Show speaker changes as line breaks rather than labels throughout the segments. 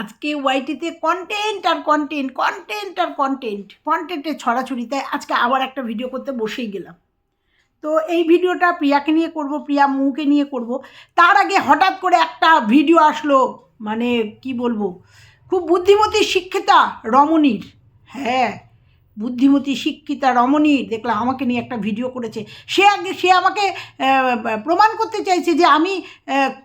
আজকে ওয়াইটিতে কন্টেন্ট আর কন্টেন্ট কন্টেন্ট আর কন্টেন্ট কন্টেন্টের ছড়াছড়ি, তাই আজকে আবার একটা ভিডিও করতে বসেই গেলাম। তো এই ভিডিওটা প্রিয়াকে নিয়ে করব, প্রিয়া মুকে নিয়ে করব। তার আগে হঠাৎ করে একটা ভিডিও আসলো মানে কি বলব, খুব বুদ্ধিমতী শিক্ষিতা রমণীর। হ্যাঁ বুদ্ধিমতী শিক্ষিতা রমণীর দেখলাম আমাকে নিয়ে একটা ভিডিও করেছে। সে আগে, সে আমাকে প্রমাণ করতে চাইছে যে আমি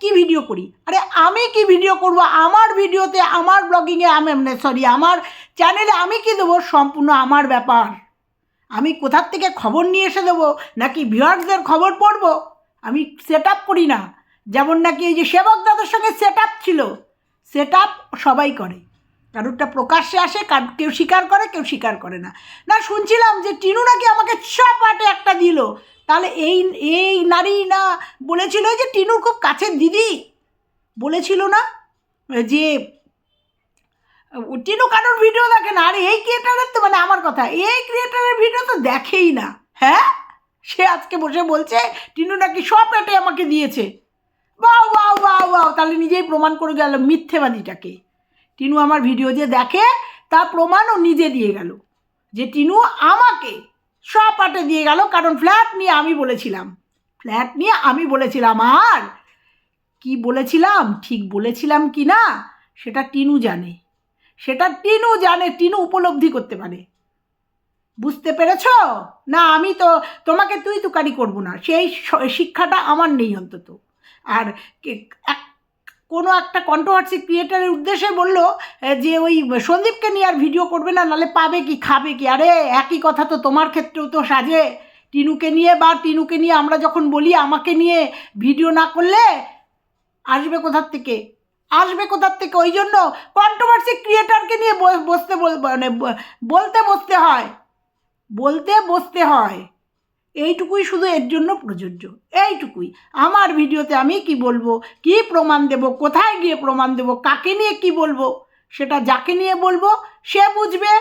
কি ভিডিও করি। আরে আমি কি ভিডিও করব? আমার ভিডিওতে, আমার ব্লগিংয়ে আমি সরি আমার চ্যানেলে আমি কি দেবো? সম্পূর্ণ আমার ব্যাপার। আমি কোথার থেকে খবর নিয়ে এসে দেবো? নাকি ভিউয়ার্সদের খবর পড়ব? আমি সেট আপ করি না। যেমন নাকি এই যে সেবক দাদার সঙ্গে সেট আপ ছিল। সেট আপ সবাই করে। কারোরটা প্রকাশ্যে আসে, কার, কেউ স্বীকার করে, কেউ স্বীকার করে না। না, শুনছিলাম যে টিনু নাকি আমাকে চপাটে একটা দিল। তাহলে এই এই নারী না বলেছিল যে টিনুর খুব কাছের দিদি? বলেছিল না? যে, টিনু কারোর ভিডিও দেখে না? আর, এই ক্রিয়েটারের তো মানে আমার কথা। এই ক্রিয়েটারের ভিডিও তো দেখেই না। হ্যাঁ? সে আজকে বসে বলছে, টিনু নাকি সব আমাকে দিয়েছে। বাও বাও বাও বাও তাহলে নিজেই প্রমাণ করে গেল মিথ্যেবাদীটাকে। টিনু আমার ভিডিও যে দেখে, তার প্রমাণও নিজে দিয়ে গেল। যে টিনু আমাকে সব পাটে দিয়ে গেল, কারণ ফ্ল্যাট নিয়ে আমি বলেছিলাম। ফ্ল্যাট নিয়ে আমি বলেছিলাম আর কি বলেছিলাম, ঠিক বলেছিলাম কি না, সেটা টিনু জানে। সেটা টিনু জানে, টিনু উপলব্ধি করতে পারে। বুঝতে পেরেছ? না, আমি তো, তোমাকে তুই তুকারি করব না। সেই শিক্ষাটা আমার নেই অন্তত। আর এক- কোনো একটা কন্ট্রোভার্সি ক্রিয়েটারের উদ্দেশ্যে বলল যে ওই সন্দীপকে নিয়ে আর ভিডিও করবে না নাহলে পাবে কি, খাবে কি? আরে, একই কথা তো তোমার ক্ষেত্রেও তো সাজে। টিনুকে নিয়ে বা টিনুকে নিয়ে আমরা যখন বলি, আমাকে নিয়ে ভিডিও না করলে আসবে কোথার থেকে? আসবে কোথার থেকে? ওই জন্য কন্ট্রোভার্সি ক্রিয়েটারকে নিয়ে বসতে মানে বলতে বসতে হয়। বলতে বসতে হয়। এইটুকুই শুধু এর জন্য প্রযোজ্য। এইটুকুই। আমার ভিডিওতে আমি কি বলব? কি প্রমাণ দেব? কোথায় গিয়ে প্রমাণ দেব? কাকে নিয়ে কি বলব? সেটা যাকে নিয়ে বলব, সে বুঝবে,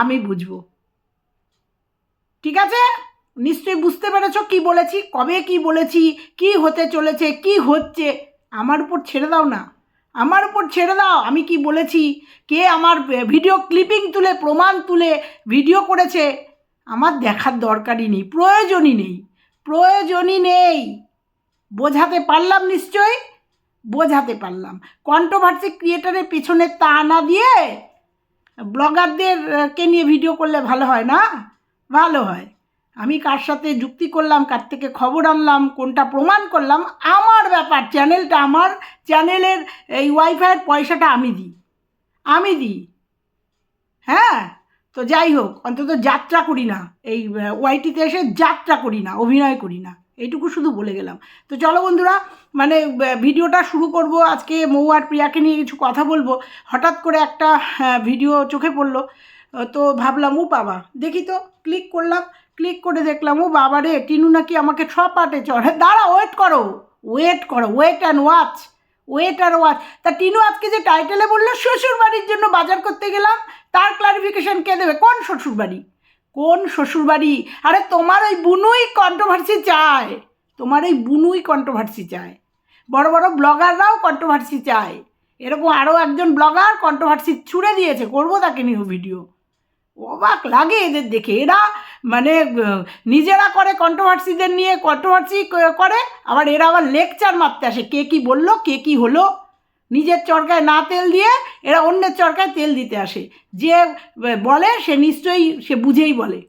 আমি বুঝব। ঠিক আছে? নিশ্চয়ই বুঝতে পেরেছ কি বলেছি, কবে কি বলেছি, কি হতে চলেছে, কি হচ্ছে? আমার উপর ছেড়ে দাও না। আমার উপর ছেড়ে দাও, আমি কি বলেছি? কে আমার ভিডিও ক্লিপিং তুলে, প্রমাণ তুলে ভিডিও করেছে? আমার দেখার দরকারই নেই, প্রয়োজনই নেই প্রয়োজনই নেই। বোঝাতে পারলাম নিশ্চয়ই? বোঝাতে পারলাম। কন্ট্রোভার্সি ক্রিয়েটারের পেছনে তা না দিয়ে ব্লগারদেরকে নিয়ে ভিডিও করলে ভালো হয় না? ভালো হয়। আমি কার সাথে যুক্তি করলাম, কার থেকে খবর আনলাম, কোনটা প্রমাণ করলাম, আমার ব্যাপার চ্যানেলটা আমার চ্যানেলের এই ওয়াইফাইয়ের পয়সাটা আমি দিই। আমি দিই। হ্যাঁ? তো যাই হোক অন্তত যাত্রা করি না। এই ওয়াইটিতে এসে যাত্রা করি না, অভিনয় করি না। এইটুকু শুধু বলে গেলাম। তো চলো বন্ধুরা মানে ভিডিওটা শুরু করব। আজকে মৌ আর প্রিয়াকে নিয়ে কিছু কথা বলব। হঠাৎ করে একটা ভিডিও চোখে পড়ল। তো ভাবলাম, ও বাবা, দেখি তো, ক্লিক করলাম। ক্লিক করে দেখলাম, ও বাবা রে, টিনু নাকি আমাকে ছ পাটে চড়ে। দাঁড়া ওয়েট করো। ওয়েট করো ওয়েট অ্যান্ড ওয়াচ ওয়েট আর ওয়াচ তা টিনু আজকে যে টাইটেলে বলল শ্বশুর বাড়ির জন্য বাজার করতে গেলাম, তার ক্লারিফিকেশন কে দেবে? কোন শ্বশুর বাড়ি কোন শ্বশুর বাড়ি আরে তোমার ওই বুনুই কন্ট্রোভার্সি চায়। তোমার ওই বুনুই কন্ট্রোভার্সি চায়। বড় বড় ব্লগাররাও কন্ট্রোভার্সি চায়। এরকম আরও একজন ব্লগার কন্ট্রোভার্সি ছুড়ে দিয়েছে। করব তাকে নিয়েও ভিডিও অবাক লাগে এদের দেখে। এরা মানে নিজেরা করে কন্ট্রোভার্সিদের নিয়ে কন্ট্রোভার্সি করে আবার এরা আবার লেকচার মারতে আসে কে কী বলল কে কী হলো। নিজের চরকায় না তেল দিয়ে এরা অন্যের চরকায় তেল দিতে আসে। যে বলে সে নিশ্চয়ই সে বুঝেই বলে।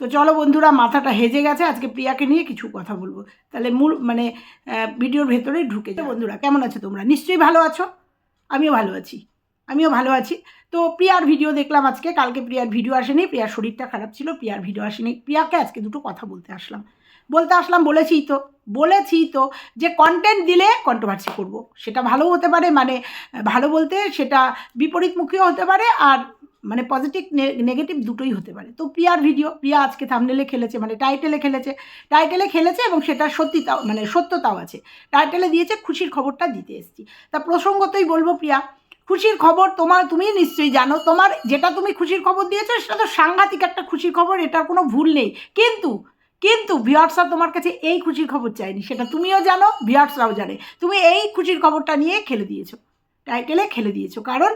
তো চলো বন্ধুরা মাথাটা হেজে গেছে আজকে প্রিয়াকে নিয়ে কিছু কথা বলব। তাহলে মূল মানে ভিডিওর ভেতরে ঢুকে যাও। বন্ধুরা কেমন আছো তোমরা? নিশ্চয়ই ভালো আছো? আমিও ভালো আছি। আমিও ভালো আছি। তো প্রিয়ার ভিডিও দেখলাম আজকে, কালকে প্রিয়ার ভিডিও আসেনি, প্রিয়ার শরীরটা খারাপ ছিল, প্রিয়ার ভিডিও আসেনি। প্রিয়াকে আজকে দুটো কথা বলতে আসলাম। বলতে আসলাম, বলেছি তো বলেছি তো যে কন্টেন্ট দিলে কন্ট্রোভার্সি করব। সেটা ভালো হতে পারে মানে ভালো বলতে সেটা বিপরীতমুখীও হতে পারে আর মানে পজিটিভ নেগেটিভ দুটোই হতে পারে। তো প্রিয়ার ভিডিও প্রিয়া আজকে থামনেলে খেলেছে মানে টাইটেলে খেলেছে। টাইটেলে খেলেছে এবং সেটা সত্যিতাও মানে সত্যতাও আছে। টাইটেলে দিয়েছে, খুশির খবরটা দিতে এসেছি। তা প্রসঙ্গতই বলব প্রিয়া খুশির খবর তোমার, তুমি নিশ্চয়ই জানো, তোমার যেটা তুমি খুশির খবর দিয়েছ, সেটা তো সাংঘাতিক একটা খুশির খবর, এটার কোনো ভুল নেই। কিন্তু কিন্তু ভিওয়ার্সরা তোমার কাছে এই খুশির খবর চায়নি, সেটা তুমিও জানো ভিওয়ার্সরাও জানে। তুমি এই খুশির খবরটা নিয়ে খেলে দিয়েছ, টাইটেলে খেলে দিয়েছ, কারণ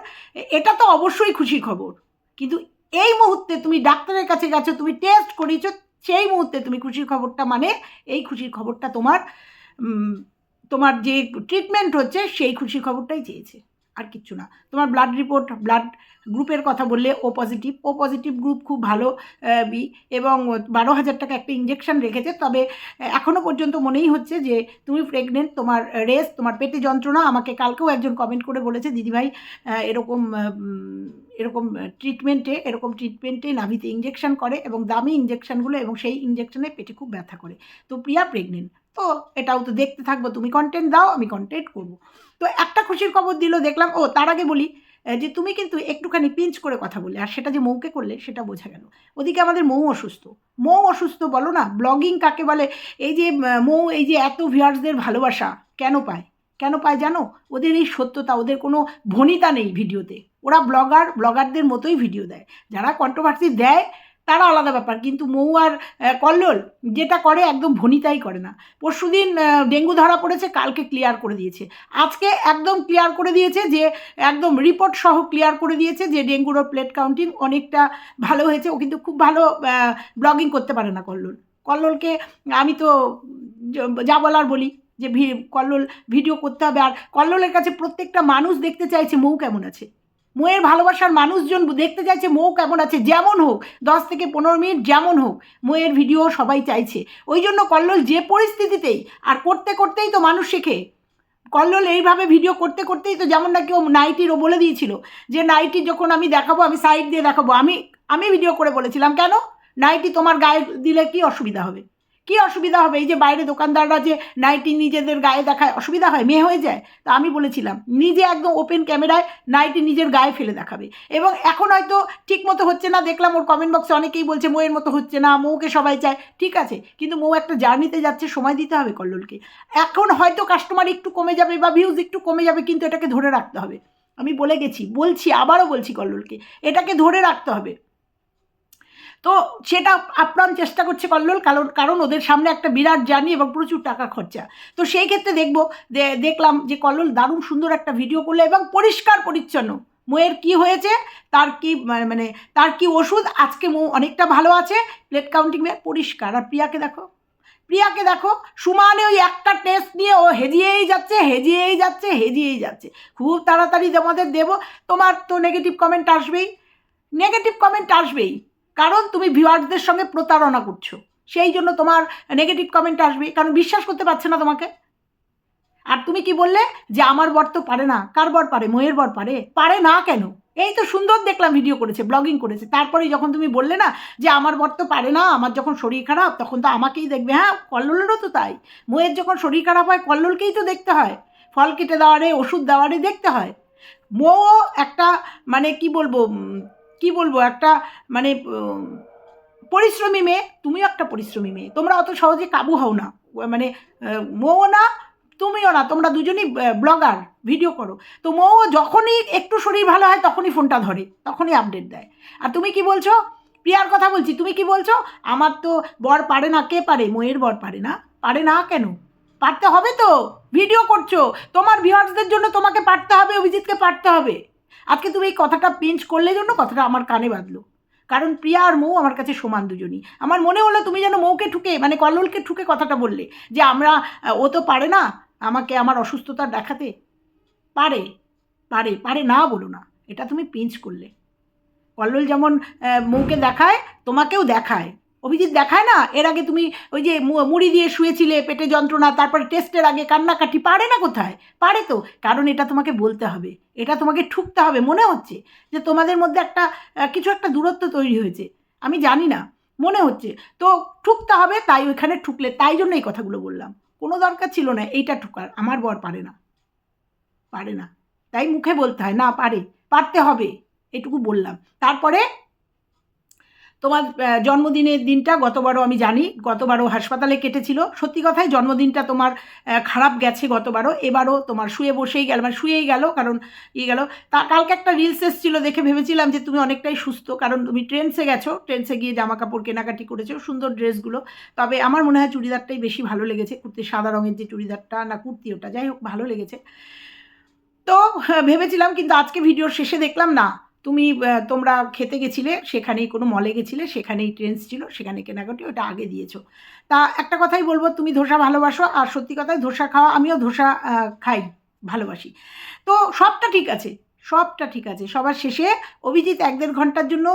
এটা তো অবশ্যই খুশির খবর। কিন্তু এই মুহূর্তে তুমি ডাক্তারের কাছে গেছো, তুমি টেস্ট করিয়েছো, সেই মুহূর্তে তুমি খুশির খবরটা মানে এই খুশির খবরটা তোমার তোমার যে ট্রিটমেন্ট হচ্ছে, সেই খুশির খবরটাই চেয়েছে। আর কিচ্ছু না। তোমার ব্লাড রিপোর্ট ব্লাড গ্রুপের কথা বললে O positive O positive group খুব ভালো বি। এবং বারো হাজার টাকা একটা ইঞ্জেকশন রেখেছে। তবে এখনও পর্যন্ত মনেই হচ্ছে যে, তুমি প্রেগনেন্ট তোমার রেস তোমার পেটে যন্ত্রণা, আমাকে কালকেও একজন কমেন্ট করে বলেছে, দিদিভাই এরকম এরকম ট্রিটমেন্টে এরকম ট্রিটমেন্টে নাভিতে ইঞ্জেকশন করে এবং দামি ইঞ্জেকশনগুলো এবং সেই ইঞ্জেকশনে পেটে খুব ব্যথা করে। তো প্রিয়া প্রেগনেন্ট তো এটাও তো দেখতে থাকব। তুমি কন্টেন্ট দাও, আমি কন্টেন্ট করব। তো একটা খুশির খবর দিল, দেখলাম, ও, তার আগে বলি যে তুমি কিন্তু একটুখানি পিঞ্চ করে কথা বললে আর সেটা যে মৌকে করলে সেটা বোঝা গেল। ওদিকে আমাদের মৌ অসুস্থ। মৌ অসুস্থ বলো না ব্লগিং কাকে বলে? এই যে মৌ, এই যে এত ভিউয়ার্সদের ভালোবাসা কেন পায়? কেন পায় জানো? ওদের এই সত্যতা, ওদের কোনো ভনিতা নেই ভিডিওতে। ওরা ব্লগার ব্লগারদের মতোই ভিডিও দেয়। যারা কন্ট্রোভার্সি দেয় তারা আলাদা ব্যাপার। কিন্তু মৌ আর কল্লোল যেটা করে একদম ভনিতাই করে না। পরশুদিন আহ, ডেঙ্গু ধরা পড়েছে কালকে ক্লিয়ার করে দিয়েছে। আজকে একদম ক্লিয়ার করে দিয়েছে যে একদম রিপোর্ট সহ ক্লিয়ার করে দিয়েছে যে ডেঙ্গুর প্লেট কাউন্টিং অনেকটা ভালো হয়েছে। ও কিন্তু খুব ভালো ব্লগিং করতে পারে না কল্লোল। কল্লোলকে আমি তো যা বলার বলি যে কল্লোল ভিডিও করতে হবে। আর কল্লোলের কাছে প্রত্যেকটা মানুষ দেখতে চাইছে মৌ কেমন আছে। মৌয়ের ভালোবাসার মানুষজন দেখতে চাইছে মৌ কেমন আছে, যেমন হোক, দশ থেকে পনেরো মিনিট যেমন হোক, মোয়ের ভিডিও সবাই চাইছে। ওই জন্য কল্লোল যে পরিস্থিতিতেই, আর করতে করতেই তো মানুষ শেখে। কল্লোল এইভাবে ভিডিও করতে করতেই তো যেমন নাকি ও নাইটিরও বলে দিয়েছিল যে, নাইটি যখন আমি দেখাবো, আমি সাইড দিয়ে দেখাবো। আমি আমি ভিডিও করে বলেছিলাম, কেন? নাইটি তোমার গায়ে দিলে কি অসুবিধা হবে? কি অসুবিধা হবে? এই যে বাইরে দোকানদাররা যে নাইটি নিজেদের গায়ে দেখায়, অসুবিধা হয়? মেয়ে হয়ে যায়? তা আমি বলেছিলাম, নিজে একদম ওপেন ক্যামেরায় নাইটি নিজের গায়ে ফেলে দেখাবে। এবং এখন হয়তো ঠিক মতো হচ্ছে না, দেখলাম ওর কমেন্ট বক্সে অনেকেই বলছে, মৌয়ের মতো হচ্ছে না, মৌকে সবাই চায়। ঠিক আছে, কিন্তু মৌ একটা জার্নিতে যাচ্ছে, সময় দিতে হবে কল্লোলকে। এখন হয়তো কাস্টমার একটু কমে যাবে বা ভিউজ একটু কমে যাবে, কিন্তু এটাকে ধরে রাখতে হবে। আমি বলে গেছি, বলছি, আবারও বলছি কল্লোলকে, এটাকে ধরে রাখতে হবে। তো সেটা আপ্রাণ চেষ্টা করছে কল্লোল, কারণ কারণ ওদের সামনে একটা বিরাট জার্নি এবং প্রচুর টাকা খরচা। তো সেই ক্ষেত্রে দেখব দেখলাম যে কল্লোল দারুণ সুন্দর একটা ভিডিও করল এবং পরিষ্কার পরিচ্ছন্ন। মোয়ের কি হয়েছে, তার কি মানে- মানে তার কি ওষুধ, আজকে মো, অনেকটা ভালো আছে প্লেট কাউন্টিং পরিষ্কার। আর প্রিয়াকে দেখো প্রিয়াকে দেখো, সুমানে ওই একটা টেস্ট নিয়ে ও হেজিয়েই যাচ্ছে হেজিয়েই যাচ্ছে হেজিয়েই যাচ্ছে। খুব তাড়াতাড়ি তোমাদের দেবো, তোমার তো নেগেটিভ কমেন্ট আসবেই। নেগেটিভ কমেন্ট আসবেই। কারণ তুমি ভিউয়ার্সদের সঙ্গে প্রতারণা করছ। সেই জন্য তোমার নেগেটিভ কমেন্ট আসবে, কারণ বিশ্বাস করতে পারছে না তোমাকে। আর তুমি কি বললে? যে আমার বর তো পারে না। কার বর পারে? ময়ের বর পারে? পারে না কেন? এই তো সুন্দর দেখলাম ভিডিও করেছে ব্লগিং করেছে। তারপরে যখন তুমি বললে না যে আমার বর তো পারে না, আমার যখন শরীর খারাপ, তখন তো আমাকেই দেখবে। হ্যাঁ কল্লোলেরও তো তাই। ময়ের যখন শরীর খারাপ হয়, কল্লোলকেই তো দেখতে হয়। ফল কেটে দেওয়ারে, ওষুধ দেওয়ারে দেখতে হয়। মও একটা মানে কি বলব কি বলব, একটা মানে পরিশ্রমী মেয়ে, তুমিও একটা পরিশ্রমী মেয়ে। তোমরা অত সহজে কাবু হও না। মানে মৌ না, তুমিও না। তোমরা দুজনই ব্লগার, ভিডিও করো। তো মৌ যখনই একটু শরীর ভালো হয়, তখনই ফোনটা ধরে, তখনই আপডেট দেয়। আর তুমি কি বলছো? প্রিয়ার কথা বলছি। তুমি কি বলছো? আমার তো বর পারে না। কে পারে? ময়ের বর পারে না। পারে না কেন? পারতে হবে তো। ভিডিও করছ। তোমার ভিউয়ার্সদের জন্য তোমাকে পারতে হবে, অভিজিৎকে পারতে হবে। আজকে তুমি এই কথাটা পিঞ্চ করলে জন্য কথাটা আমার কানে বাঁধলো। কারণ প্রিয়া আর মৌ আমার কাছে সমান দুজনই। আমার মনে হলো তুমি যেন মৌকে ঠুকে মানে কল্লোলকে ঠুকে কথাটা বললে, যে আমরা ও তো পারে না, আমাকে আমার অসুস্থতা দেখাতে। পারে পারে পারে না বলো না, এটা তুমি পিঞ্চ করলে। কল্লোল যেমন মৌকে দেখায়, তোমাকেও দেখায়। অভিজিৎ দেখায় না? এর আগে তুমি ওই যে মুড়ি দিয়ে শুয়েছিলে পেটে যন্ত্রণা, তারপরে টেস্টের আগে কান্নাকাটি পারে না কোথায়? পারে তো। কারণ এটা তোমাকে বলতে হবে। এটা তোমাকে ঠুকতে হবে। মনে হচ্ছে যে তোমাদের মধ্যে একটা কিছু একটা দূরত্ব তৈরি হয়েছে। আমি জানি না। মনে হচ্ছে। তো ঠুকতে হবে, তাই ওইখানে ঠুকলে, তাই জন্য এই কথাগুলো বললাম। কোনো দরকার ছিল না। এইটা ঠুকার। আমার বর পারে না। পারে না। তাই মুখে বলতে হয়, না, পারে। পারতে হবে। এটুকু বললাম। তারপরে তোমার জন্মদিনের দিনটা গতবারও আমি জানি গতবারও হাসপাতালে কেটেছিল। সত্যি কথাই জন্মদিনটা তোমার খারাপ গেছে গতবারও এবারও তোমার শুয়ে বসেই গেল মানে শুয়েই গেল কারণ ইয়ে গেল। তা কালকে একটা রিলস এসেছিল দেখে ভেবেছিলাম যে তুমি অনেকটাই সুস্থ কারণ তুমি ট্রেন্সে গেছো ট্রেন্সে গিয়ে জামা কাপড় কেনাকাটি করেছ সুন্দর ড্রেসগুলো তবে আমার মনে হয় চুড়িদারটাই বেশি ভালো লেগেছে কুর্তি সাদা রঙের যে চুড়িদারটা না কুর্তি ওটা যাই হোক ভালো লেগেছে। তো হ্যাঁ, ভেবেছিলাম কিন্তু আজকে ভিডিওর শেষে দেখলাম না। তুমি তোমরা খেতে গেছিলে, সেখানেই কোনো মলে গেছিলে, সেখানেই ট্রেন্স ছিল, সেখানে কেনাকাটি, ওটা আগে দিয়েছ। তা একটা কথাই বলব, তুমি ধোসা ভালোবাসো, আর সত্যি কথাই ধোসা খাওয়া, আমিও ধোসা খাই, ভালোবাসি। তো সবটা ঠিক আছে, সবটা ঠিক আছে, সবার শেষে অভিজিৎ এক দেড় ঘণ্টার জন্য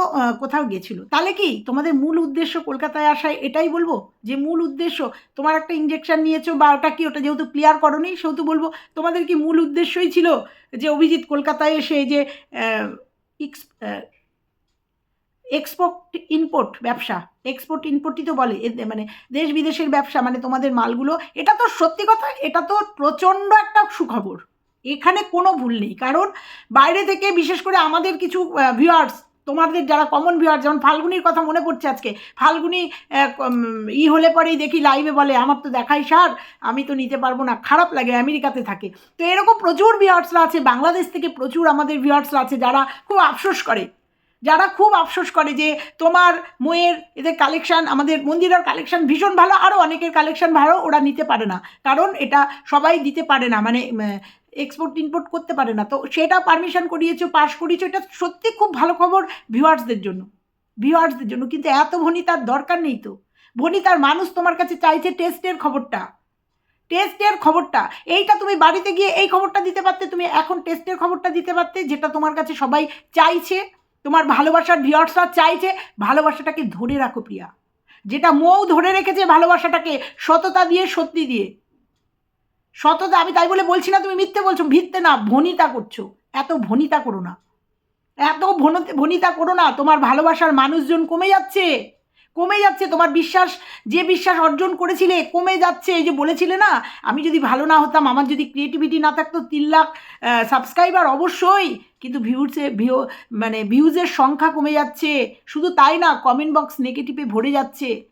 কোথাও গেছিল। তাহলে কি, তোমাদের মূল উদ্দেশ্য কলকাতায় আসায় এটাই বলব? যে মূল উদ্দেশ্য, তোমার একটা ইঞ্জেকশন নিয়েছো, বা ওটা কি, ওটা যেহেতু ক্লিয়ার করনি, সেহেতু বলব, তোমাদের কি মূল উদ্দেশ্যই ছিল যে অভিজিৎ কলকাতায় এসে যে এক্সপোর্ট ইম্পোর্ট ব্যবসা। এক্সপোর্ট ইম্পোর্টই তো বলে। এতে মানে দেশ বিদেশের ব্যবসা মানে তোমাদের মালগুলো, এটা তো সত্যি কথা, এটা তো প্রচণ্ড একটা সুখবর। এখানে কোনো ভুল নেই। কারণ বাইরে থেকে বিশেষ করে আমাদের কিছু ভিউয়ার্স তোমাদের যারা কমন ভিউয়ার যেমন ফাল্গুনির কথা মনে পড়ছে আজকে, ফাল্গুনি ই হলে পরেই দেখি লাইভে বলে, আমার তো দেখাই সার, আমি তো নিতে পারব না, খারাপ লাগে, আমেরিকাতে থাকে। তো এরকম প্রচুর ভিউয়ার্সরা আছে, বাংলাদেশ থেকে প্রচুর আমাদের ভিউয়ার্সরা আছে, যারা খুব আফসোস করে। যারা খুব আফসোস করে যে তোমার মোয়ের এদের কালেকশান আমাদের মন্দিরের কালেকশান ভীষণ ভালো আরও অনেকের কালেকশান ভালো, ওরা নিতে পারে না। কারণ এটা সবাই দিতে পারে না মানে এক্সপোর্ট ইম্পোর্ট করতে পারে না। তো সেটা পারমিশন করিয়েছো পাস করিয়েছো, এটা সত্যি খুব ভালো খবর ভিউয়ার্সদের জন্য। ভিউয়ার্সদের জন্য। কিন্তু এত ভনিতার দরকার নেই তো। ভনিতার মানুষ তোমার কাছে চাইছে টেস্টের খবরটা। টেস্টের খবরটা। এইটা তুমি বাড়িতে গিয়ে এই খবরটা দিতে পারতে, তুমি এখন টেস্টের খবরটা দিতে পারতে, যেটা তোমার কাছে সবাই চাইছে। তোমার ভালোবাসার ভিউয়ার্সরা চাইছে, ভালোবাসাটাকে ধরে রাখো প্রিয়া। যেটা মৌ ধরে রেখেছে ভালোবাসাটাকে, সততা দিয়ে, সত্যি দিয়ে। সততা, আমি তাই বলে বলছি না, তুমি মিথ্যে বলছো, ভিত্তে না, ভনিতা করছ। এত ভনিতা করো না। এত ভনতে- ভনিতা করো না, তোমার ভালোবাসার মানুষজন কমে যাচ্ছে। কমে যাচ্ছে, তোমার বিশ্বাস, যে বিশ্বাস অর্জন করেছিলে, কমে যাচ্ছে। এই যে বলেছিলে না, আমি যদি ভালো না হতাম, আমার যদি ক্রিয়েটিভিটি না থাকতো, তিন লাখ সাবস্ক্রাইবার অবশ্যই, কিন্তু ভিউজে ভিউ মানে ভিউজের সংখ্যা কমে যাচ্ছে। শুধু তাই না কমেন্ট বক্স নেগেটিভে ভরে যাচ্ছে।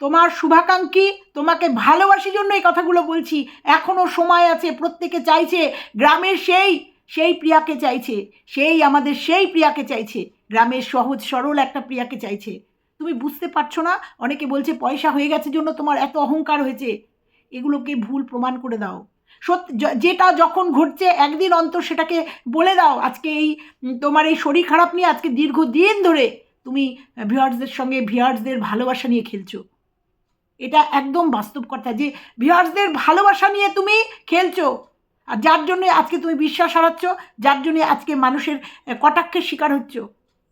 তোমার শুভাকাঙ্ক্ষী তোমাকে ভালোবাসি জন্য এই কথাগুলো বলছি। এখনও সময় আছে, প্রত্যেকে চাইছে, গ্রামের সেই সেই প্রিয়াকে চাইছে, সেই আমাদের সেই প্রিয়াকে চাইছে, গ্রামের সহজ সরল একটা প্রিয়াকে চাইছে। তুমি বুঝতে পারছ না? অনেকে বলছে পয়সা হয়ে গেছে জন্য তোমার এত অহংকার হয়েছে। এগুলোকে ভুল প্রমাণ করে দাও। সত্যি যেটা যখন ঘটছে, একদিন অন্তর সেটাকে বলে দাও। আজকে এই তোমার এই শরীর খারাপ নিয়ে আজকে দীর্ঘদিন ধরে তুমি ভিউয়ার্সদের সঙ্গে ভিউয়ার্সদের ভালোবাসা নিয়ে খেলছো। এটা একদম বাস্তব কথা যে ভিউয়ার্সদের ভালোবাসা নিয়ে তুমি খেলছো। আর যার জন্য আজকে তুমি বিশ্বাস হারাচ্ছ, যার জন্য আজকে মানুষের কটাক্ষের শিকার হচ্ছ।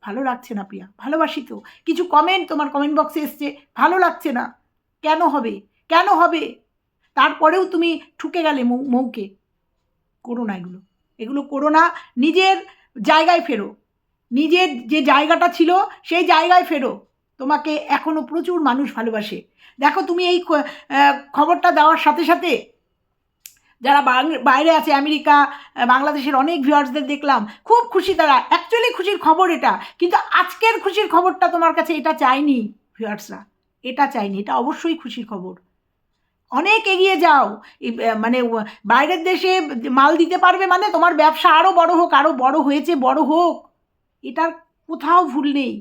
ভালো লাগছে না প্রিয়া, ভালোবাসি তো। কিছু কমেন্ট তোমার কমেন্ট বক্সে এসছে, ভালো লাগছে না। কেন হবে? কেন হবে? তারপরেও তুমি ঠুকে গেলে মৌকে। করো না এগুলো। এগুলো করো না, নিজের জায়গায় ফেরো। নিজের যে জায়গাটা ছিল, সেই জায়গায় ফেরো। তোমাকে এখনও প্রচুর মানুষ ভালোবাসে। দেখো তুমি এই খবরটা দেওয়ার সাথে সাথে যারা বাইরে আছে, আমেরিকা বাংলাদেশের অনেক ভিউয়ার্সদের দেখলাম, খুব খুশি তারা। অ্যাকচুয়ালি খুশির খবর এটা। কিন্তু আজকের খুশির খবরটা তোমার কাছে এটা চাইনি ভিউয়ার্সরা। এটা চাইনি এটা অবশ্যই খুশির খবর। অনেক এগিয়ে যাও। মানে বাইরের দেশে মাল দিতে পারবে মানে তোমার ব্যবসা আরও বড় হোক আরও বড় হয়েছে, বড় হোক। এটার কোথাও ভুল নেই।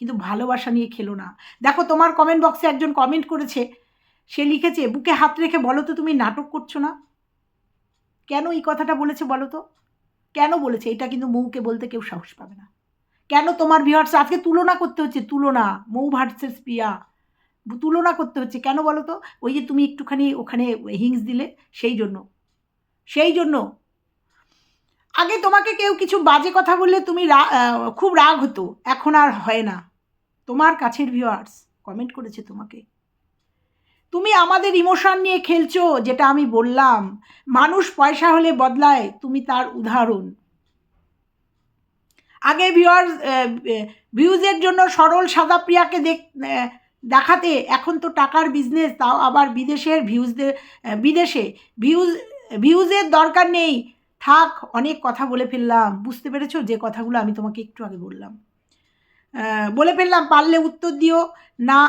কিন্তু ভালোবাসা নিয়ে খেলো না। দেখো তোমার কমেন্ট বক্সে একজন কমেন্ট করেছে, সে লিখেছে, বুকে হাত রেখে বলো তো তুমি নাটক করছ না? কেন এই কথাটা বলেছে বলো তো? কেন বলেছে? এটা কিন্তু মৌকে বলতে কেউ সাহস পাবে না। কেন তোমার ভিউয়ার্স আজকে তুলনা করতে হচ্ছে, তুলনা, মৌ ভার্সেস প্রিয়া। তুলনা করতে হচ্ছে, কেন বলো তো? ওই যে তুমি একটুখানি ওখানে হিংস দিলে, সেই জন্য। সেই জন্য। আগে তোমাকে কেউ কিছু বাজে কথা বললে তুমি খুব রাগ হতো, এখন আর হয় না। তোমার কাছের ভিউয়ার্স কমেন্ট করেছে তোমাকে। তুমি আমাদের ইমোশন নিয়ে খেলছো, যেটা আমি বললাম। মানুষ পয়সা হলে বদলায়, তুমি তার উদাহরণ। আগে ভিউয়ার্স ভিউজের জন্য সরল সাদা প্রিয়াকে দেখ দেখাতে এখন তো টাকার বিজনেস তাও আবার বিদেশের ভিউজদের বিদেশে। ভিউজ ভিউজের দরকার নেই। থাক, অনেক কথা বলে ফেললাম। বুঝতে পেরেছ? যে কথাগুলো আমি তোমাকে একটু আগে বললাম। বলে ফেললাম, পারলে উত্তর দিও, না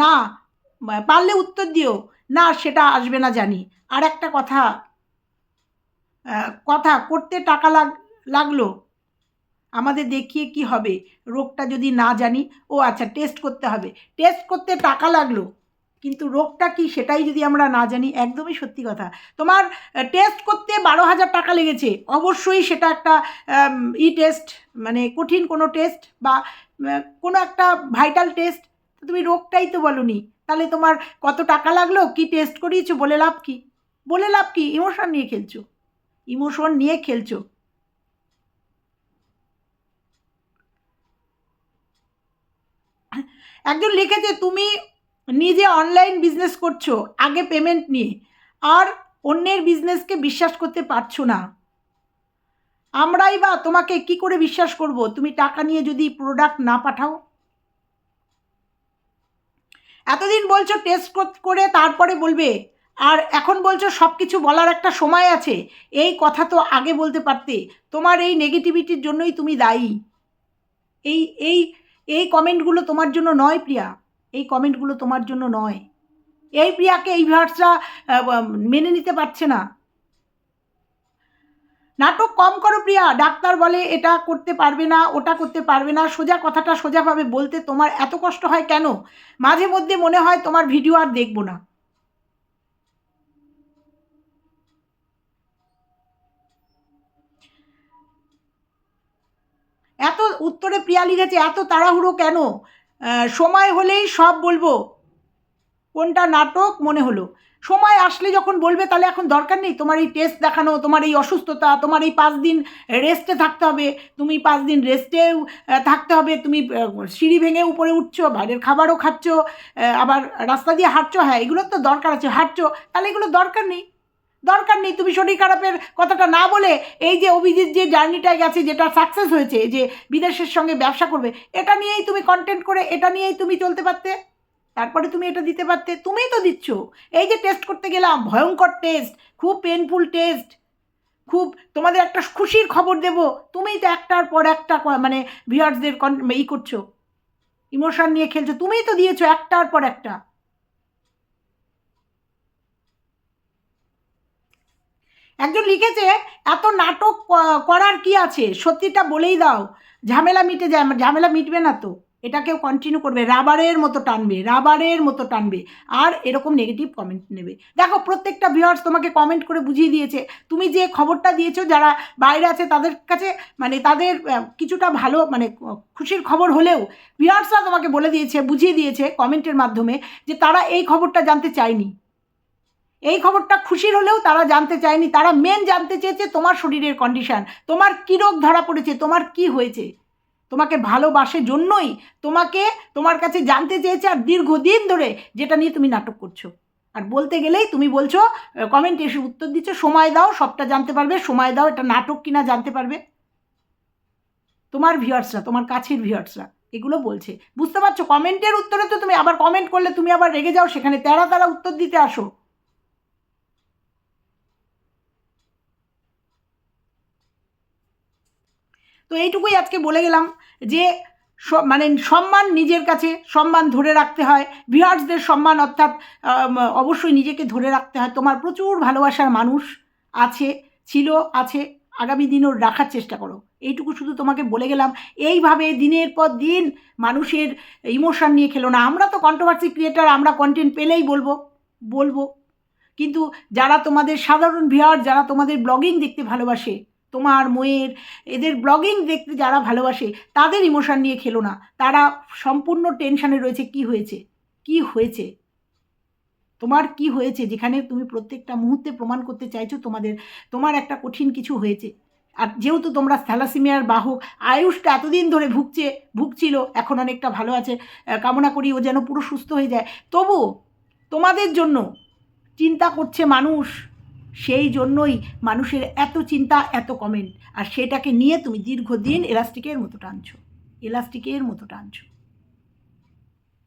না, পারলে উত্তর দিও, না, সেটা আসবে না জানি। আর একটা কথা কথা, করতে টাকা লাগ, লাগল, আমাদের দেখিয়ে কি হবে? রোগটা যদি না জানি, ও আচ্ছা টেস্ট করতে হবে। টেস্ট করতে টাকা লাগল, কিন্তু রোগটা কি সেটাই যদি আমরা না জানি, একদমই সত্যি কথা। তোমার টেস্ট করতে বারো হাজার টাকা লেগেছে, অবশ্যই সেটা একটা ই টেস্ট মানে কঠিন কোনো টেস্ট বা কোনো একটা ভাইটাল টেস্ট তুমি রোগটাই তো বলনি। তাহলে তোমার কত টাকা লাগল? কি টেস্ট করিয়েছো? বলে লাভ কি? বলে লাভ কি? ইমোশন নিয়ে খেলছো। ইমোশন নিয়ে খেলছো। একজন লিখেছে, তুমি নিজে অনলাইন বিজনেস করছ, আগে পেমেন্ট নিয়ে। আর অন্যের বিজনেসকে বিশ্বাস করতে পারছ না। আমরাই বা তোমাকে কি করে বিশ্বাস করব? তুমি টাকা নিয়ে যদি প্রোডাক্ট না পাঠাও? এতদিন বলছো টেস্ট করে তারপরে বলবে। আর এখন বলছো সব কিছু বলার একটা সময় আছে। এই কথা তো আগে বলতে পারতে। তোমার এই নেগেটিভিটির জন্যই তুমি দায়ী। এই এই এই কমেন্টগুলো তোমার জন্য নয় প্রিয়া। এই কমেন্টগুলো তোমার জন্য নয়। এই প্রিয়াকে এই ভার্সরা মেনে নিতে পারছে না। নাটক কম করো প্রিয়া। ডাক্তার বলে, এটা করতে পারবে না, ওটা করতে পারবে না। সোজা কথাটা সোজাভাবে বলতে তোমার এত কষ্ট হয় কেন? মাঝে মধ্যে মনে হয় তোমার ভিডিও আর দেখব না। এত উত্তরে প্রিয়া লিখেছে, এত তাড়াহুড়ো কেন? সময় হলেই সব বলব। কোনটা নাটক? মনে হলো। সময় আসলে যখন বলবে, তাহলে এখন দরকার নেই। তোমার এই টেস্ট দেখানো, তোমার এই অসুস্থতা, তোমার এই পাঁচ দিন রেস্টে থাকতে হবে। তুমি পাঁচ দিন রেস্টেও থাকতে হবে। তুমি সিঁড়ি ভেঙে উপরে উঠছো, বাইরের খাবারও খাচ্ছ আবার রাস্তা দিয়ে হাঁটছো হ্যাঁ এগুলোর তো দরকার আছে, হাঁটছো, তাহলে এগুলো দরকার নেই। দরকার নেই, তুমি শরীর খারাপের কথাটা না বলে এই যে অভিজিৎ যে জার্নিটায় গেছে, যেটা সাকসেস হয়েছে যে বিদেশের সঙ্গে ব্যবসা করবে, এটা নিয়েই তুমি কন্টেন্ট করে, এটা নিয়েই তুমি চলতে পারতে। তারপরে তুমি এটা দিতে পারতে, তুমিই তো দিচ্ছ। এই যে টেস্ট করতে গেলাম, ভয়ঙ্কর টেস্ট খুব পেনফুল টেস্ট খুব তোমাদের একটা খুশির খবর দেব। তুমিই তো একটার পর একটা মানে ভিউয়ার্সদের ই করছ ইমোশন নিয়ে খেলছো, তুমিই তো দিয়েছ একটার পর একটা। একজন লিখেছে, এত নাটক করার কি আছে? সত্যিটা বলেই দাও। ঝামেলা মিটে যায়, ঝামেলা মিটবে না তো। এটা কেউ কন্টিনিউ করবে, রাবারের মতো টানবে, রাবারের মতো টানবে, আর এরকম নেগেটিভ কমেন্ট নেবে। দেখো, প্রত্যেকটা ভিউয়ার্স তোমাকে কমেন্ট করে বুঝিয়ে দিয়েছে। তুমি যে খবরটা দিয়েছ, যারা বাইরে আছে, তাদের কাছে মানে তাদের কিছুটা ভালো মানে খুশির খবর হলেও ভিউয়ার্সরা তোমাকে বলে দিয়েছে, বুঝিয়ে দিয়েছে কমেন্টের মাধ্যমে যে তারা এই খবরটা জানতে চায়নি। এই খবরটা খুশির হলেও তারা জানতে চায়নি। তারা মেন জানতে চেয়েছে তোমার শরীরের কন্ডিশন তোমার কী রোগ ধরা পড়েছে, তোমার কি হয়েছে। তোমাকে ভালোবাসে জন্যই তোমাকে তোমার কাছে জানতে চেয়েছে আর দীর্ঘদিন ধরে যেটা নিয়ে তুমি নাটক করছ। আর বলতে গেলেই তুমি বলছো কমেন্টে এসে উত্তর দিচ্ছ, সময় দাও, সবটা জানতে পারবে, সময় দাও, এটা নাটক কিনা জানতে পারবে। তোমার ভিউয়ার্সরা, তোমার কাছের ভিউয়ার্সরা এগুলো বলছে। বুঝতে পারছ? কমেন্টের উত্তরে তো তুমি আবার কমেন্ট করলে তুমি আবার রেগে যাও, সেখানে তেরা তারা উত্তর দিতে আসো। তো এইটুকুই আজকে বলে গেলাম যে মানে সম্মান নিজের কাছে, সম্মান ধরে রাখতে হয়। ভিউয়ার্সদের সম্মান অর্থাৎ অবশ্যই নিজেকে ধরে রাখতে হয়। তোমার প্রচুর ভালোবাসার মানুষ আছে, ছিল, আছে, আগামী দিনও রাখার চেষ্টা করো। এইটুকু শুধু তোমাকে বলে গেলাম। এইভাবে দিনের পর দিন মানুষের ইমোশন নিয়ে খেলো না। আমরা তো কন্ট্রোভার্সি ক্রিয়েটার আমরা কন্টেন্ট পেলেই বলব বলব। কিন্তু যারা তোমাদের সাধারণ ভিউয়ার, যারা তোমাদের ব্লগিং দেখতে ভালোবাসে তোমার ময়ের, এদের ব্লগিং দেখতে যারা ভালোবাসে, তাদের ইমোশান নিয়ে খেলো না। তারা সম্পূর্ণ টেনশানে রয়েছে, কি হয়েছে? কি হয়েছে? তোমার কি হয়েছে? যেখানে তুমি প্রত্যেকটা মুহূর্তে প্রমাণ করতে চাইছো তোমাদের, তোমার একটা কঠিন কিছু হয়েছে। আর যেহেতু তোমরা থ্যালাসিমিয়ার বাহক, আয়ুষটা এতদিন ধরে ভুগছে, ভুগছিল, এখন অনেকটা ভালো আছে কামনা করি ও যেন পুরো সুস্থ হয়ে যায়। তবু তোমাদের জন্য চিন্তা করছে মানুষ। সেই জন্যই মানুষের এত চিন্তা, এত কমেন্ট আর সেটাকে নিয়ে তুমি দীর্ঘদিন এলাস্টিকের মতো টানছো। এলাস্টিকের মতো টানছো।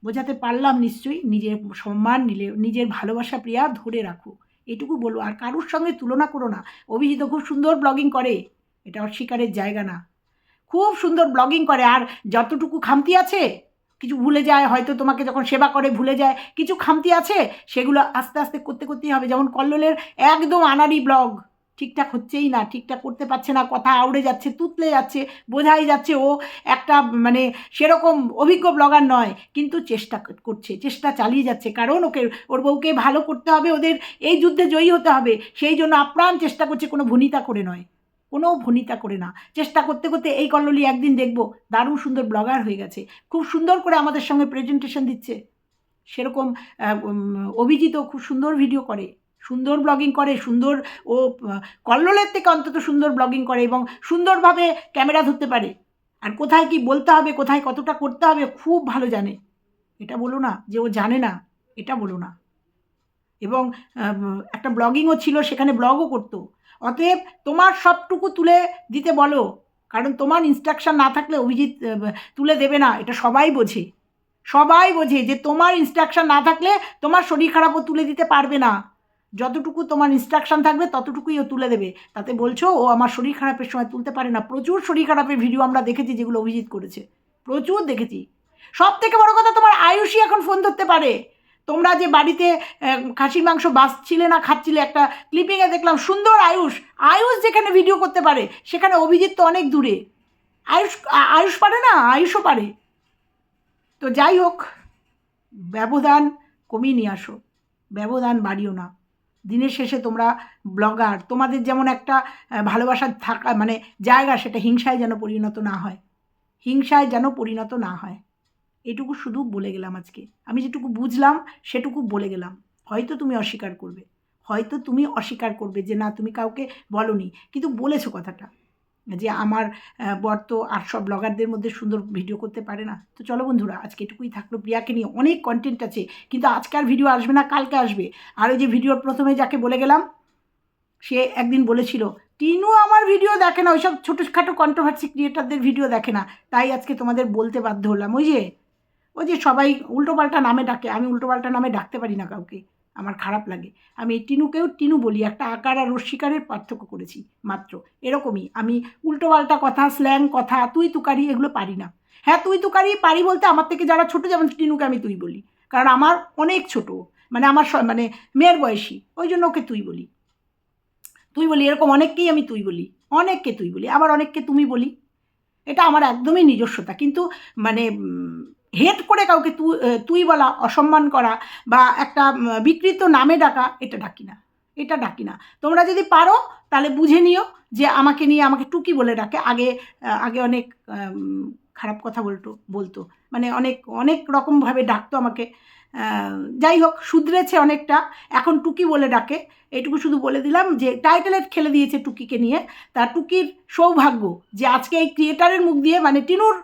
বোঝাতে পারলাম নিশ্চয়ই, নিজের সম্মান নিলে নিজের ভালোবাসা প্রিয়া ধরে রাখো। এটুকু বলব। আর কারোর সঙ্গে তুলনা করো না। অভিজিৎ খুব সুন্দর ব্লগিং করে। এটা অস্বীকারের জায়গা না। খুব সুন্দর ব্লগিং করে। আর যতটুকু খামতি আছে কিছু ভুলে যায়, হয়তো তোমাকে যখন সেবা করে ভুলে যায়, কিছু খামতি আছে? সেগুলো আস্তে আস্তে করতে করতেই হবে। যেমন কল্লোলের একদম আনাড়ি ব্লগ। ঠিকঠাক হচ্ছেই না, ঠিকঠাক করতে পারছে না, কথা আউড়ে যাচ্ছে, তুতলে যাচ্ছে, বোঝাই যাচ্ছে ও একটা মানে সেরকম অভিজ্ঞ ব্লগার নয়, কিন্তু চেষ্টা করছে, চেষ্টা চালিয়ে যাচ্ছে। কারণ ওকে, ওর বউকে ভালো করতে হবে, ওদের এই যুদ্ধে জয়ী হতে হবে। সেই জন্য আপ্রাণ চেষ্টা করছে, কোনো ভনিতা করে নয়। কোনো ভনিতা করে না। চেষ্টা করতে করতে এই কল্লোলি একদিন দেখব, দারুণ সুন্দর ব্লগার হয়ে গেছে। খুব সুন্দর করে আমাদের সঙ্গে প্রেজেন্টেশন দিচ্ছে। সেরকম অভিজিৎও খুব সুন্দর ভিডিও করে। সুন্দর ব্লগিং করে, সুন্দর, ও, কল্লোলের থেকে অন্তত সুন্দর ব্লগিং করে এবং সুন্দরভাবে ক্যামেরা ধরতে পারে। আর কোথায় কি বলতে হবে, কোথায় কতটা করতে হবে, খুব ভালো জানে। এটা বলো না যে ও জানে না, এটা বলো না। এবং একটা ব্লগিংও ছিল, সেখানে ব্লগও করতো। অতএব তোমার সবটুকু তুলে দিতে বলো। কারণ তোমার ইনস্ট্রাকশন না থাকলে অভিজিৎ তুলে দেবে না। এটা সবাই বোঝে। সবাই বোঝে যে তোমার ইনস্ট্রাকশন না থাকলে তোমার শরীর খারাপও তুলে দিতে পারবে না। যতটুকু তোমার ইনস্ট্রাকশন থাকবে, ততটুকুই ও তুলে দেবে। তাতে বলছো, ও আমার শরীর খারাপের সময় তুলতে পারে না। প্রচুর শরীর খারাপের ভিডিও আমরা দেখেছি যেগুলো অভিজিৎ করেছে। প্রচুর দেখেছি। সব থেকে বড় কথা, তোমার আয়ুষই এখন ফোন ধরতে পারে। তোমরা যে বাড়িতে খাসির মাংস বাঁচছিলে না, খাচ্ছিলে, একটা ক্লিপিংয়ে দেখলাম, সুন্দর আয়ুষ। আয়ুষ যেখানে ভিডিও করতে পারে, সেখানে অভিজিৎ তো অনেক দূরে। আয়ুষ আয়ুষ পারে না? আয়ুষও পারে। তো যাই হোক, ব্যবধান কমিয়ে নিয়ে আসো। ব্যবধান বাড়িও না। দিনের শেষে তোমরা ব্লগার তোমাদের যেমন একটা ভালোবাসার থাকা মানে জায়গা, সেটা হিংসায় যেন পরিণত না হয়। হিংসায় যেন পরিণত না হয়। এটুকু শুধু বলে গেলাম আজকে। আমি যেটুকু বুঝলাম, সেটুকু বলে গেলাম। হয়তো তুমি অস্বীকার করবে। হয়তো তুমি অস্বীকার করবে যে, না, তুমি কাউকে বলনি। কিন্তু বলেছ কথাটা যে, আমার বর তো আর সব ব্লগারদের মধ্যে সুন্দর ভিডিও করতে পারে না। তো চলো বন্ধুরা, আজকে এটুকুই থাকল। প্রিয়াকে নিয়ে অনেক কন্টেন্ট আছে, কিন্তু আজকাল ভিডিও আসবে না, কালকে আসবে। আর ওই যে ভিডিওর প্রথমে যাকে বলে গেলাম, সে একদিন বলেছিল, টিনু আমার ভিডিও দেখে না। ওইসব ছোটোখাটো কন্ট্রোভার্সি ক্রিয়েটারদের ভিডিও দেখে না। তাই আজকে তোমাদের বলতে বাধ্য হলাম। ওই যে ওই যে সবাই উল্টোপাল্টা নামে ডাকে, আমি উল্টোপাল্টা নামে ডাকতে পারি না কাউকে, আমার খারাপ লাগে। আমি টিনুকেও টিনু বলি, একটা আকার আর রস্বীকারের পার্থক্য করেছি, মাত্র। এরকমই, আমি উল্টোপাল্টা কথা স্ল্যাং কথা, তুই তুকারি এগুলো পারি না। হ্যাঁ তুই তুকারি পারি বলতে আমার থেকে যারা ছোটো, যেমন টিনুকে আমি তুই বলি। কারণ আমার অনেক ছোট মানে আমার মানে মেয়ের বয়সী, ওই জন্য ওকে তুই বলি। তুই বলি, এরকম অনেককেই আমি তুই বলি, অনেককে তুই বলি, আবার অনেককে তুমি বলি। এটা আমার একদমই নিজস্বতা, কিন্তু মানে হেড করে কাউকে তুই তুই বলা, অসম্মান করা বা একটা বিকৃত নামে ডাকা, এটা ডাকি না। এটা ডাকি না। তোমরা যদি পারো, তাহলে বুঝে নিও যে আমাকে নিয়ে আমাকে টুকি বলে ডাকে। আগে আগে অনেক খারাপ কথা বলতো বলতো। মানে অনেক অনেক রকমভাবে ডাকতো আমাকে। যাই হোক, শুধরেছে অনেকটা। এখন টুকি বলে ডাকে। এটুকু শুধু বলে দিলাম যে টাইটেলের খেলে দিয়েছে টুকিকে নিয়ে। তা টুকির সৌভাগ্য যে আজকে এই ক্রিয়েটারের মুখ দিয়ে মানে টিনুর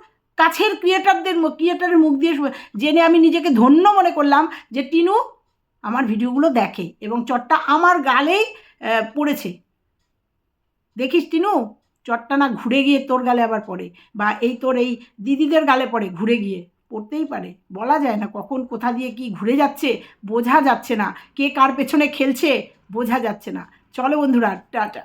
কাছের ক্রিয়েটারদের ক্রিয়েটারের মুখ দিয়ে জেনে আমি নিজেকে ধন্য মনে করলাম যে টিনু আমার ভিডিওগুলো দেখে এবং চটটা আমার গালেই পড়েছে। দেখিস টিনু, চটটা না ঘুরে গিয়ে তোর গালে আবার পড়ে বা এই তোর এই দিদিদের গালে পড়ে ঘুরে গিয়ে। পড়তেই পারে। বলা যায় না কখন কোথা দিয়ে কি ঘুরে যাচ্ছে, বোঝা যাচ্ছে না। কে কার পেছনে খেলছে, বোঝা যাচ্ছে না। চলো বন্ধুরা, টাটা।